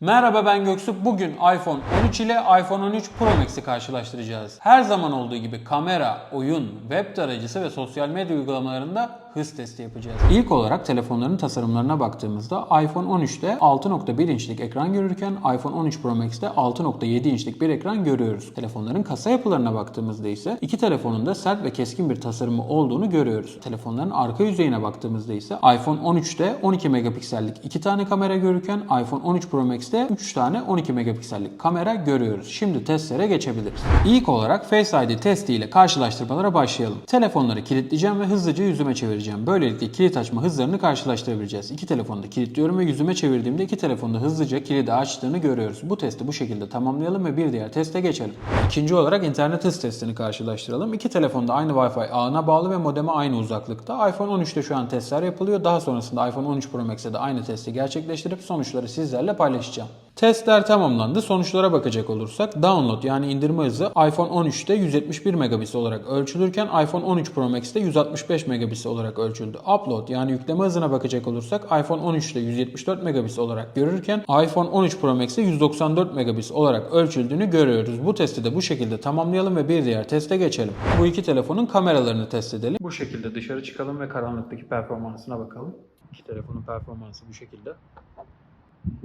Merhaba ben Göksu. Bugün iPhone 13 ile iPhone 13 Pro Max'i karşılaştıracağız. Her zaman olduğu gibi kamera, oyun, web tarayıcısı ve sosyal medya uygulamalarında hız testi yapacağız. İlk olarak telefonların tasarımlarına baktığımızda iPhone 13'te 6.1 inçlik ekran görürken iPhone 13 Pro Max'te 6.7 inçlik bir ekran görüyoruz. Telefonların kasa yapılarına baktığımızda ise iki telefonun da sert ve keskin bir tasarımı olduğunu görüyoruz. Telefonların arka yüzeyine baktığımızda ise iPhone 13'te 12 megapiksellik iki tane kamera görürken iPhone 13 Pro Max'te 3 tane 12 megapiksellik kamera görüyoruz. Şimdi testlere geçebiliriz. İlk olarak Face ID testi ile karşılaştırmalara başlayalım. Telefonları kilitleyeceğim ve hızlıca yüzüme çevireceğim. Böylelikle kilit açma hızlarını karşılaştırabileceğiz. İki telefonu da kilitliyorum ve yüzüme çevirdiğimde iki telefonda hızlıca kilidi açtığını görüyoruz. Bu testi bu şekilde tamamlayalım ve bir diğer teste geçelim. İkinci olarak internet hız testini karşılaştıralım. İki telefonda aynı Wi-Fi ağına bağlı ve modeme aynı uzaklıkta. iPhone 13'te şu an testler yapılıyor. Daha sonrasında iPhone 13 Pro Max'e de aynı testi gerçekleştirip sonuçları sizlerle paylaşacağım. Testler tamamlandı. Sonuçlara bakacak olursak download yani indirme hızı iPhone 13'te 171 megabit olarak ölçülürken iPhone 13 Pro Max'te 165 megabit olarak ölçüldü. Upload yani yükleme hızına bakacak olursak iPhone 13'te 174 megabit olarak görürken iPhone 13 Pro Max'te 194 megabit olarak ölçüldüğünü görüyoruz. Bu testi de bu şekilde tamamlayalım ve bir diğer teste geçelim. Bu iki telefonun kameralarını test edelim. Bu şekilde dışarı çıkalım ve karanlıktaki performansına bakalım. İki telefonun performansı bu şekilde.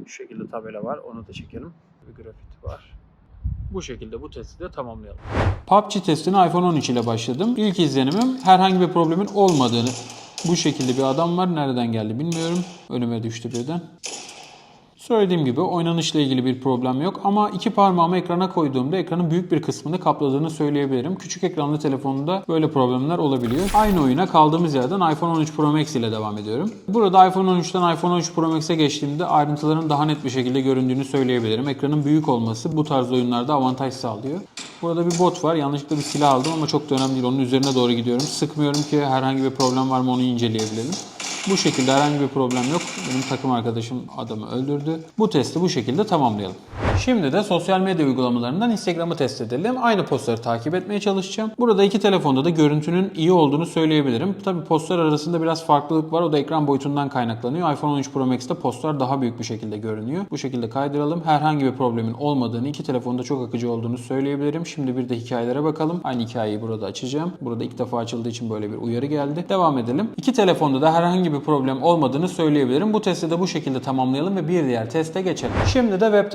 Şu şekilde tabela var. Onu da çekelim. Bir grafit var. Bu şekilde bu testi de tamamlayalım. PUBG testine iPhone 13 ile başladım. İlk izlenimim herhangi bir problemin olmadığını. Bu şekilde bir adam var. Nereden geldi bilmiyorum. Önüme düştü birden. Söylediğim gibi oynanışla ilgili bir problem yok ama iki parmağımı ekrana koyduğumda ekranın büyük bir kısmını kapladığını söyleyebilirim. Küçük ekranlı telefonda böyle problemler olabiliyor. Aynı oyuna kaldığımız yerden iPhone 13 Pro Max ile devam ediyorum. Burada iPhone 13'ten iPhone 13 Pro Max'e geçtiğimde ayrıntıların daha net bir şekilde göründüğünü söyleyebilirim. Ekranın büyük olması bu tarz oyunlarda avantaj sağlıyor. Burada bir bot var. Yanlışlıkla bir silah aldım ama çok da önemli değil. Onun üzerine doğru gidiyorum. Sıkmıyorum ki herhangi bir problem var mı onu inceleyebilelim. Bu şekilde herhangi bir problem yok. Benim takım arkadaşım adamı öldürdü. Bu testi bu şekilde tamamlayalım. Şimdi de sosyal medya uygulamalarından Instagram'ı test edelim. Aynı postları takip etmeye çalışacağım. Burada iki telefonda da görüntünün iyi olduğunu söyleyebilirim. Tabi postlar arasında biraz farklılık var. O da ekran boyutundan kaynaklanıyor. iPhone 13 Pro Max'te postlar daha büyük bir şekilde görünüyor. Bu şekilde kaydıralım. Herhangi bir problemin olmadığını, iki telefonda çok akıcı olduğunu söyleyebilirim. Şimdi bir de hikayelere bakalım. Aynı hikayeyi burada açacağım. Burada ilk defa açıldığı için böyle bir uyarı geldi. Devam edelim. İki telefonda da herhangi bir problem olmadığını söyleyebilirim. Bu testi de bu şekilde tamamlayalım ve bir diğer teste geçelim. Şimdi de web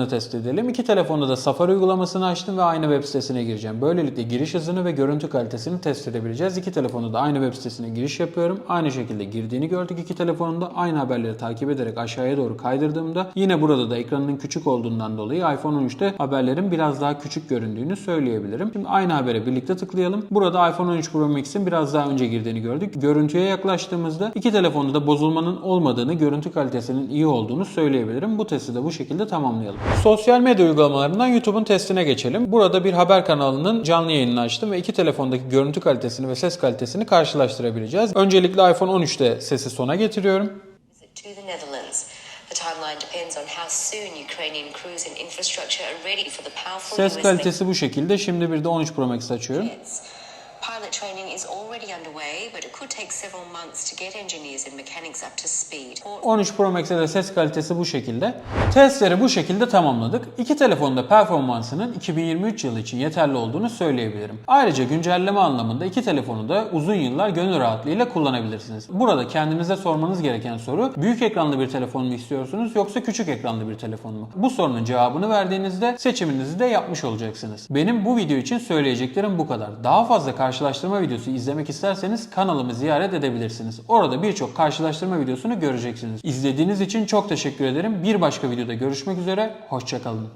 tarayıcılarını test edelim. İki telefonda da Safari uygulamasını açtım ve aynı web sitesine gireceğim. Böylelikle giriş hızını ve görüntü kalitesini test edebileceğiz. İki telefonda da aynı web sitesine giriş yapıyorum. Aynı şekilde girdiğini gördük iki telefonun da. Aynı haberleri takip ederek aşağıya doğru kaydırdığımda yine burada da ekranının küçük olduğundan dolayı iPhone 13'te haberlerin biraz daha küçük göründüğünü söyleyebilirim. Şimdi aynı habere birlikte tıklayalım. Burada iPhone 13 Pro Max'in biraz daha önce girdiğini gördük. Görüntüye yaklaştığımızda iki telefonda da bozulmanın olmadığını, görüntü kalitesinin iyi olduğunu söyleyebilirim. Bu testi de bu şekilde tamamlayalım. Sosyal medya uygulamalarından YouTube'un testine geçelim. Burada bir haber kanalının canlı yayınını açtım ve iki telefondaki görüntü kalitesini ve ses kalitesini karşılaştırabileceğiz. Öncelikle iPhone 13'te sesi sona getiriyorum. Ses kalitesi bu şekilde. Şimdi bir de 13 Pro Max açıyorum. Pilot training is already underway, but it could take several months to get engineers and mechanics up to speed. Or 13 Pro Max'e de ses kalitesi bu şekilde. Testleri bu şekilde tamamladık. İki telefonda performansının 2023 yılı için yeterli olduğunu söyleyebilirim. Ayrıca güncelleme anlamında iki telefonu da uzun yıllar gönül rahatlığıyla kullanabilirsiniz. Burada kendinize sormanız gereken soru büyük ekranlı bir telefon mu istiyorsunuz yoksa küçük ekranlı bir telefon mu? Bu sorunun cevabını verdiğinizde seçiminizi de yapmış olacaksınız. Benim bu video için söyleyeceklerim bu kadar. Daha fazla karşılaştırma videosu izlemek isterseniz kanalımı ziyaret edebilirsiniz. Orada birçok karşılaştırma videosunu göreceksiniz. İzlediğiniz için çok teşekkür ederim. Bir başka videoda görüşmek üzere. Hoşçakalın.